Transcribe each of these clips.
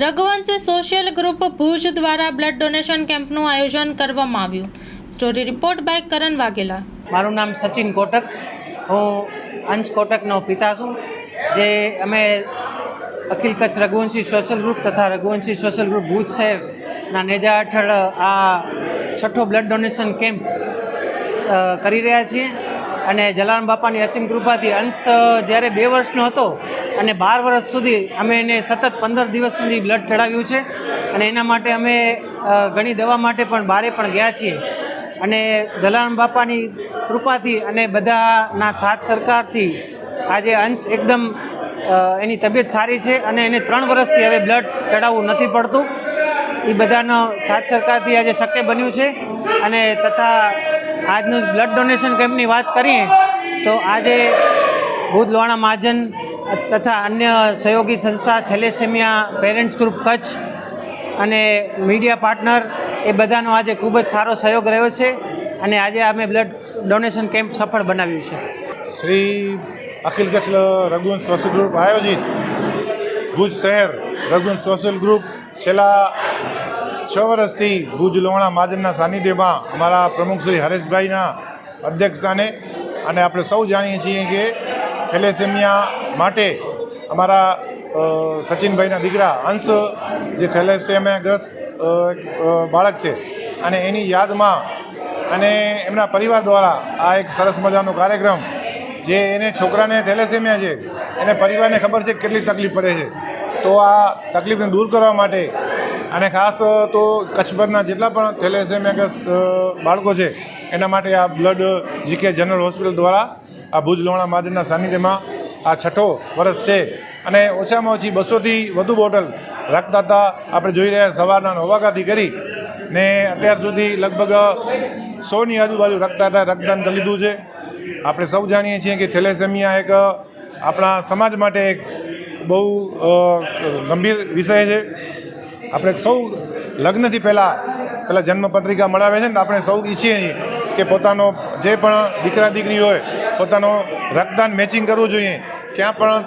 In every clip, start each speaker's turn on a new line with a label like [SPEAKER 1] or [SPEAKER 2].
[SPEAKER 1] Raghuvanshi social group Bhuj દ્વારા blood donation કેમ્પનું આયોજન કરવામાં આવ્યું. Story report by Karan Vaghela.
[SPEAKER 2] મારું નામ સચિન કોટક. હું અંશ કોટકનો પિતા છું, જે અમે અખિલ કચ્છ રઘુવંશી સોશિયલ ગ્રુપ તથા રઘુવંશી સોશિયલ ગ્રુપ ભુજ શહેરના નેજા હેઠળ આ છઠ્ઠો બ્લડ ડોનેશન કેમ્પ કરી રહ્યા છીએ. અને જલારામ બાપાની અસીમ કૃપાથી અંશ જ્યારે બે વર્ષનો હતો અને બાર વર્ષ સુધી અમે એને સતત પંદર દિવસ સુધી બ્લડ ચડાવ્યું છે. અને એના માટે અમે ઘણી દવા માટે પણ બારે પણ ગયા છીએ. અને જલારામ બાપાની કૃપાથી અને બધાના સાથ સરકારથી આજે અંશ એકદમ એની તબિયત સારી છે અને એને ત્રણ વર્ષથી હવે બ્લડ ચડાવવું નથી પડતું. એ બધાનો સાથ સરકારથી આજે શક્ય બન્યું છે. અને તથા આજનું બ્લડ ડોનેશન કેમ્પની વાત કરીએ, તો આજે ભૂત લોહાણા મહાજન તથા અન્ય સહયોગી સંસ્થા થેલેસેમિયા પેરેન્ટ્સ ગ્રુપ કચ્છ અને મીડિયા પાર્ટનર એ બધાનો આજે ખૂબ જ સારો સહયોગ રહ્યો છે અને આજે અમે બ્લડ ડોનેશન કેમ્પ સફળ બનાવ્યું છે.
[SPEAKER 3] શ્રી અખિલ કચ્છ રઘુવંશ સોશિયલ ગ્રુપ આયોજિત ભુજ શહેર રઘુવંશ સોશિયલ ગ્રુપ છેલ્લા છ વર્ષથી ભુજ લોણા મહાજનના સાનિધ્યમાં અમારા પ્રમુખ શ્રી હરેશભાઈના અધ્યક્ષસ્થાને અને આપણે સૌ જાણીએ છીએ કે થેલેસેમિયા માટે અમારા સચિનભાઈના દીકરા અંશ જે થેલેસેમિયાગ્રસ્ત બાળક છે. અને એની યાદમાં અને એમના પરિવાર દ્વારા આ એક સરસ મજાનો કાર્યક્રમ જે એને છોકરાને થેલેસેમિયા છે, એને પરિવારને ખબર છે કેટલી તકલીફ પડે છે. તો આ તકલીફને દૂર કરવા માટે અને ખાસ તો કચ્છભરના જેટલા પણ થેલેસેમિયા બાળકો છે, એના માટે આ બ્લડ જીકે જનરલ હોસ્પિટલ દ્વારા આ ભુજ લોણા મહાજનના સાનિધ્યમાં આ છઠ્ઠો વર્ષ છે. અને ઓછામાં ઓછી બસોથી વધુ બોટલ રક્તદાતા આપણે જોઈ રહ્યા સવારના નવ વાગ્યાથી કરી ને અત્યાર સુધી લગભગ સોની આજુબાજુ રક્તદાતા રક્તદાન કરી લીધું છે. આપણે સૌ જાણીએ છીએ કે થેલેસેમિયા એક આપણા સમાજ માટે એક બહુ ગંભીર વિષય છે. આપણે સૌ લગ્નથી પહેલાં પહેલાં જન્મપત્રિકા મળાવે છે ને, આપણે સૌ ઈચ્છીએ છીએ કે પોતાનો જે પણ દીકરા દીકરી હોય, પોતાનો રક્તદાન મેચિંગ કરવું જોઈએ. ક્યાં પણ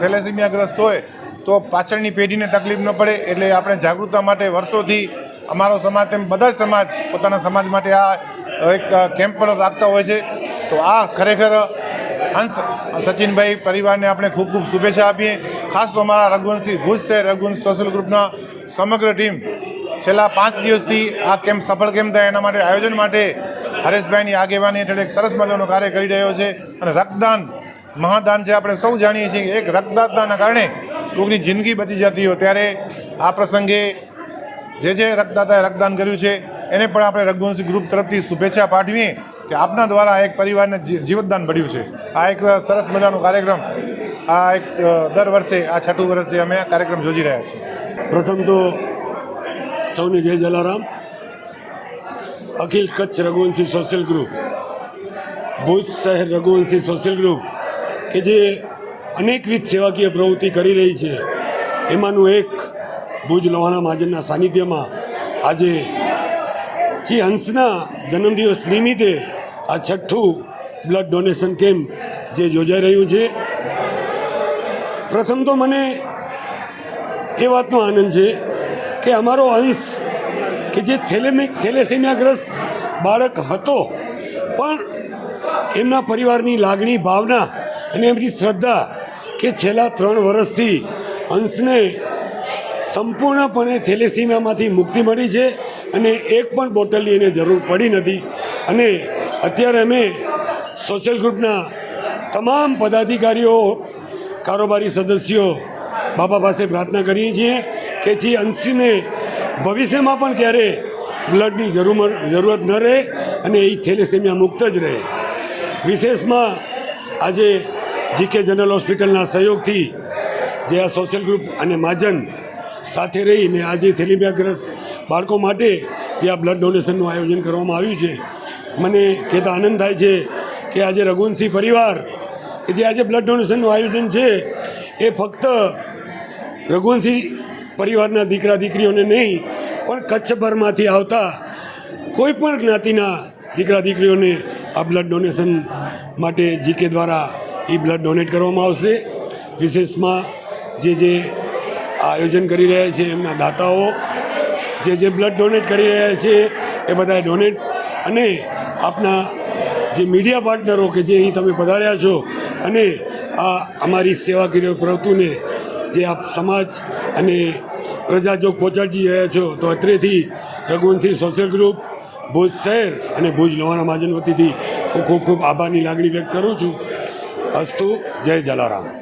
[SPEAKER 3] થેલેસીમિયાગ્રસ્ત હોય, તો પાછળની પેઢીને તકલીફ ન પડે. એટલે આપણે જાગૃતતા માટે વર્ષોથી અમારો સમાજ તેમ બધા જ સમાજ પોતાના સમાજ માટે આ એક કેમ્પ પણ રાખતા હોય છે. તો આ ખરેખર અંશ સચિનભાઈ પરિવારને આપણે ખૂબ ખૂબ શુભેચ્છા આપીએ. ખાસ તો અમારા રઘુવંશી ભુજ શહેર રઘુવંશ સોશિયલ ગ્રુપના સમગ્ર ટીમ છેલ્લા પાંચ દિવસથી આ કેમ્પ સફળ કેમ થાય એના માટે આયોજન માટે હરેશભાઈની આગેવાની હેઠળ એક સરસ મજાનો કાર્ય કરી રહ્યો છે. અને રક્તદાન મહાદાન છે, આપણે સૌ જાણીએ છીએ એક રક્તદાનના કારણે કોઈની જિંદગી બચી જતી હોય. ત્યારે આ પ્રસંગે જે જે રક્તદાતાએ રક્તદાન કર્યું છે, એને પણ આપણે રઘુવંશી ગ્રુપ તરફથી શુભેચ્છા પાઠવીએ. કે આપના દ્વારા એક પરિવારને જીવતદાન મળ્યું છે. આ એક સરસ મજાનો કાર્યક્રમ. આ એક દર વર્ષે, આ છઠ્ઠું વર્ષે અમે આ કાર્યક્રમ યોજી રહ્યા છીએ.
[SPEAKER 4] પ્રથમ તો સૌને જય જલારામ. અખિલ કચ્છ રઘુવંશી સોશિયલ ગ્રુપ ભુજ શહેર રઘુવંશી સોશિયલ ગ્રુપ કે જે અનેકવિધ સેવાકીય પ્રવૃત્તિ કરી રહી છે. એમાંનું એક ભુજ લોહાણા મહાજનના સાનિધ્યમાં આજે શ્રી હંસના જન્મદિવસ નિમિત્તે આ છઠ્ઠું બ્લડ ડોનેશન કેમ્પ જે યોજાઈ રહ્યું છે. પ્રથમ તો મને એ વાતનો આનંદ છે કે અમારો અંશ કે જે થેલેમિક થેલેસેમિયાગ્રસ્ત બાળક હતો, પણ એમના પરિવારની લાગણી, ભાવના અને એમની શ્રદ્ધા કે છેલ્લા ત્રણ વર્ષથી અંશને સંપૂર્ણપણે થેલેસીમિયામાંથી મુક્તિ મળી છે. અને એક પણ બોટલની એને જરૂર પડી નથી. અને અત્યારે અમે સોશિયલ ગ્રુપના તમામ પદાધિકારીઓ, કારોબારી સદસ્યો બાબા પાસે પ્રાર્થના કરીએ છીએ કે જે અંશીને ભવિષ્યમાં પણ ક્યારે બ્લડની જરૂર જરૂરત ન રહે અને એ થેલેસેમિયા મુક્ત જ રહે. વિશેષમાં આજે જીકે જનરલ હોસ્પિટલના સહયોગથી જે આ સોશિયલ ગ્રુપ અને મહાજન સાથે રહીને આજે થેલિમિયાગ્રસ્ત બાળકો માટે જે આ બ્લડ ડોનેશનનું આયોજન કરવામાં આવ્યું છે, મને કહેતા આનંદ થાય છે કે આજે રઘુવંશી પરિવાર, કે જે આજે બ્લડ ડોનેશનનું આયોજન છે, એ ફક્ત રઘુવંશી પરિવારના દીકરા દીકરીઓને નહીં, પણ કચ્છભરમાંથી આવતા કોઈ પણ જ્ઞાતિના દીકરા દીકરીઓને આ બ્લડ ડોનેશન માટે જીકે દ્વારા એ બ્લડ ડોનેટ કરવામાં આવશે. વિશેષમાં જે જે આયોજન કરી રહ્યા છે, એમના દાતાઓ. જે જે બ્લડ ડોનેટ કરી રહ્યા છે, એ બધાએ ડોનેટ અને આપના જે મીડિયા પાર્ટનરો કે જે અહીં તમે પધાર્યા છો અને આ અમારી સેવાકીય પ્રવૃત્તિને જે આપ સમાજ અને પ્રજાજોગ પહોંચાડી રહ્યા છો, તો અત્રેથી રઘુવંશી સોશિયલ ગ્રુપ ભુજ શહેર અને ભુજ લોહાણા મહાજન વતીથી હું ખૂબ ખૂબ આભારની લાગણી વ્યક્ત કરું છું. અસ્તુ, જય જલારામ.